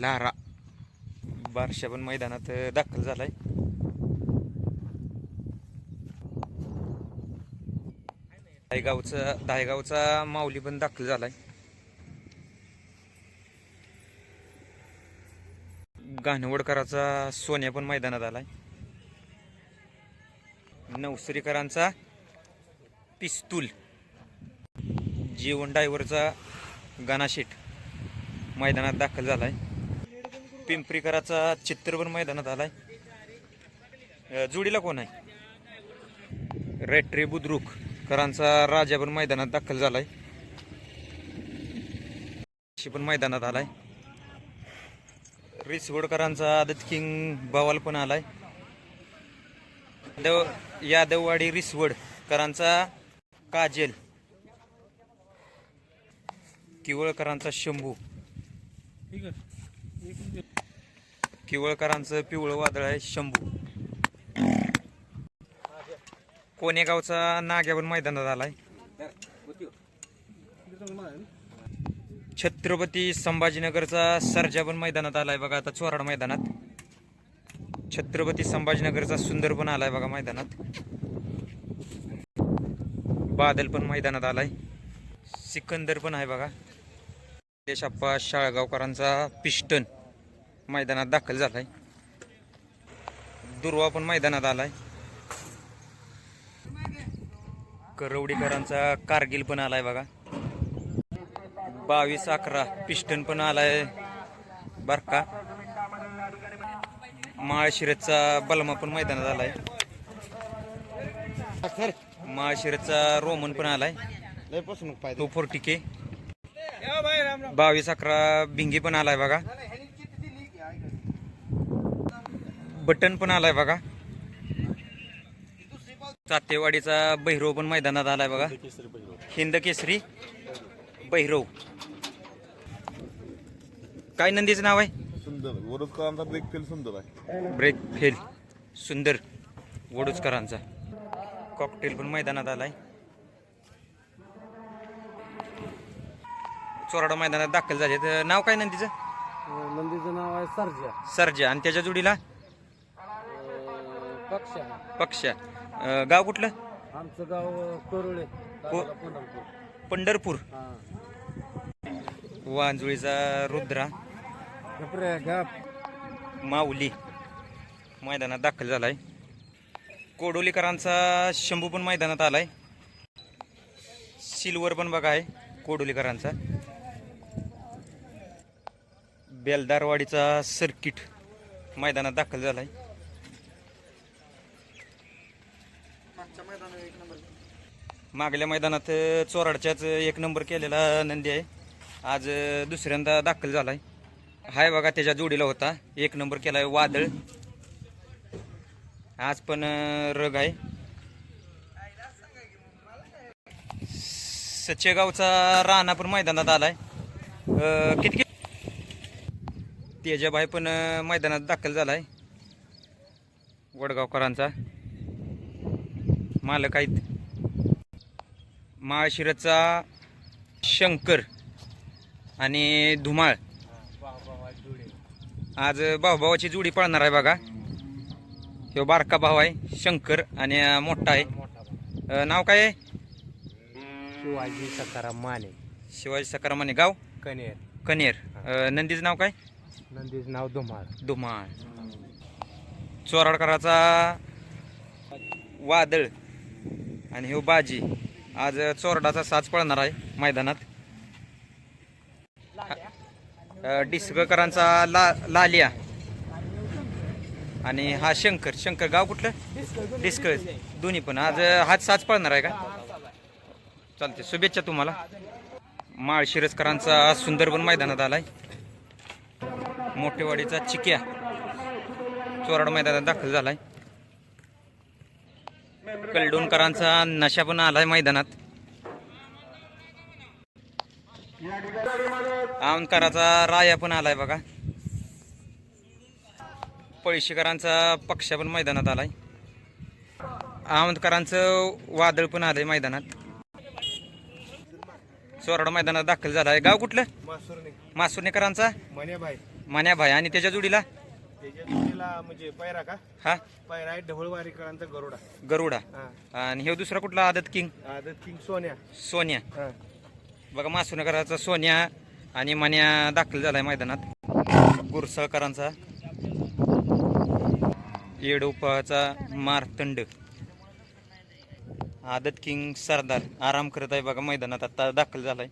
Lara. बारशा पण मैदानात दाखल झालाय. दायगावचा दायगावचा माऊली पण दाखल झालाय. गाणवडकराचा सोन्या पण मैदानात आलाय. नवसरीकरांचा पिस्तूल. जीवन डायव्हरचा गानाशेट मैदानात दाखल झालाय. पिंपरीकराचा चित्र पण मैदानात आलाय. जुडीला कोण आहे? रेट्री बुद्रुक करांचा राजा पण मैदानात दाखल झालाय. पण मैदानात आलाय. रिसवडकरांचा आदत किंग बवाल पण आलाय. देव यादववाडी रिसवड करांचा काजल. किवळकरांचा शंभू. किवळकरांचं पिवळं वादळ आहे शंभू. कोणेगावचा नाग्या पण मैदानात आलाय? छत्रपती संभाजीनगरचा सर्जा पण मैदानात आलाय बघा आता चोराड मैदानात. छत्रपती संभाजीनगरचा सुंदर पण आलाय बघा मैदानात. बादल पण मैदानात आलाय. सिकंदर पण आहे बघा. देशाप्पा शाळगावकरांचा पिस्टन मैदानात दाखल झालाय. दुर्वा पण मैदानात आलाय. करवडीकरांचा कारगिल पण आलाय बघा. बावीस अकरा पिस्टन पण आलाय बरका माळशिरतचा बलमा पण मैदानात आलाय. माळशिरतचा रोमन पण आलाय. पाहिजे टू फोर्टी के. बावीस अकरा भिंगी पण आलाय बघा. बटन पण आलाय बघा. चातेवाडीचा भैरव पण मैदानात आलाय बघा. हिंद केसरी भैरव. काय नंदीचं नाव आहे? सुंदर. ब्रेक फेल सुंदर आहे. ब्रेक फेल सुंदर. वडूचकरांचा कॉकटेल पण मैदानात आलाय. चोराडा मैदानात दाखल झाले तर नाव काय नंदीचं? नंदीचं नाव आहे सर्जा. सर्जा. आणि त्याच्या जोडीला? पक्ष. पक्षा. अं, गाव कुठलं? आमचं गाव करुळे पंढरपूर. पंढरपूर. हा. वांजुळीचा रुद्रा. गप माऊली. मैदानात दाखल झालाय. कोडोलीकरांचा शंभू पण मैदानात आलाय. सिल्वर पण बघा आहे कोडोलीकरांचा. बेलदारवाडीचा सर्किट मैदानात दाखल झालाय. मागल्या मैदानात चोराडच्याच एक नंबर केलेला नंदी आहे. आज दुसऱ्यांदा दाखल झालाय. हाय बघा त्याच्या जोडीला होता. एक नंबर केलाय वादळ. आज पण रग आहे. सचेगावचा राणा पण मैदानात आलाय. किती तेजाबाई पण मैदानात दाखल झालाय. वडगावकरांचा. मालक आहेत. माळशिरचा शंकर आणि धुमाळ. आज भाऊभावाची जोडी पळणार आहे बघा. ह्यो बारका भाऊ आहे शंकर आणि मोठा आहे. नाव काय आहे? शिवाजी सकाराम माने. शिवाजी सकारामाने गाव? कनेर. कनेर. नंदीचं नाव काय? नंदीचं नाव धुमाळ. धुमाळ. चोराडकराचा वादळ. आणि हो बाजी. आज चोरडाचा साज पळणार आहे मैदानात. अं, डिसगकरांचा ला लालिया. आणि हा शंकर. शंकर गाव कुठलं? डिस्कळ. दोन्ही पण. आज हाच साज पळणार आहे का? चालते शुभेच्छा तुम्हाला. माळशिरसकरांचा सुंदर पण मैदानात आलाय. मोठेवाडीचा चिक्या. चोराड मैदानात दाखल झालाय. कलडोणकरांचा नशा पण आलाय मैदानात. आवनकराचा राया पण आलाय बघा. पळशीकरांचा पक्ष पण मैदानात आलाय. आवंतकरांचं वादळ पण आलंय मैदानात. चोराड मैदानात दाखल झालाय. गाव कुठलं? मासुरने मासुर्णेकरांचा? मने भाई मान्या भाई आणि त्याच्या जोडीला? जोडीला म्हणजे पैरा का? हा. पैरा आहे ढवळवारीकरांचा गरुडा. गरुडा. हा. आणि हे दुसरा कुठला? आदत किंग. आदत किंग सोन्या. सोन्या. हा. बघा मासुनकराचा सोन्या आणि मान्या दाखल झालाय मैदानात. गुरसळकरांचा. येडोपाचा मारतंड. आदत किंग सरदार. आराम करत आहे बघा मैदानात आता दाखल झालाय.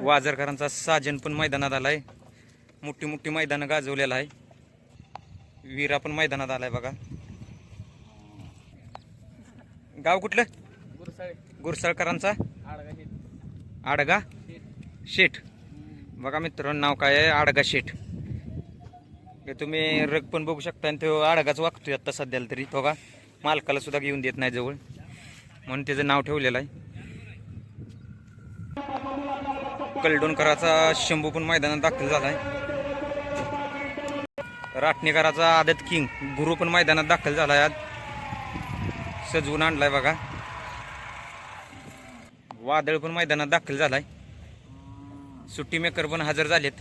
वाजरकरांचा साजन पण मैदानात आलाय. मोठी मोठी मैदानं गाजवलेला आहे. वीरा पण मैदानात आलाय बघा. गाव कुठलं? गुरसाळे. गुरसळकरांचा? आडगा आडगा? शेठ. बघा मित्रांनो नाव काय आहे? आडगा शेठ. हे तुम्ही रग पण बघू शकता आणि तो आडगाच वागतोय आता सध्याला तरी. तो का मालकाला सुद्धा घेऊन देत नाही जवळ. म्हणून त्याचं नाव ठेवलेलं आहे. कलडोणकराचा शंभू पण मैदानात दाखल झालाय. राटणेकराचा आदत किंग. गुरु पण मैदानात दाखल झाला आज सजवून आणलाय बघा. वादळ पण मैदानात दाखल झालाय. सुट्टी मेकर पण हजर झालेत.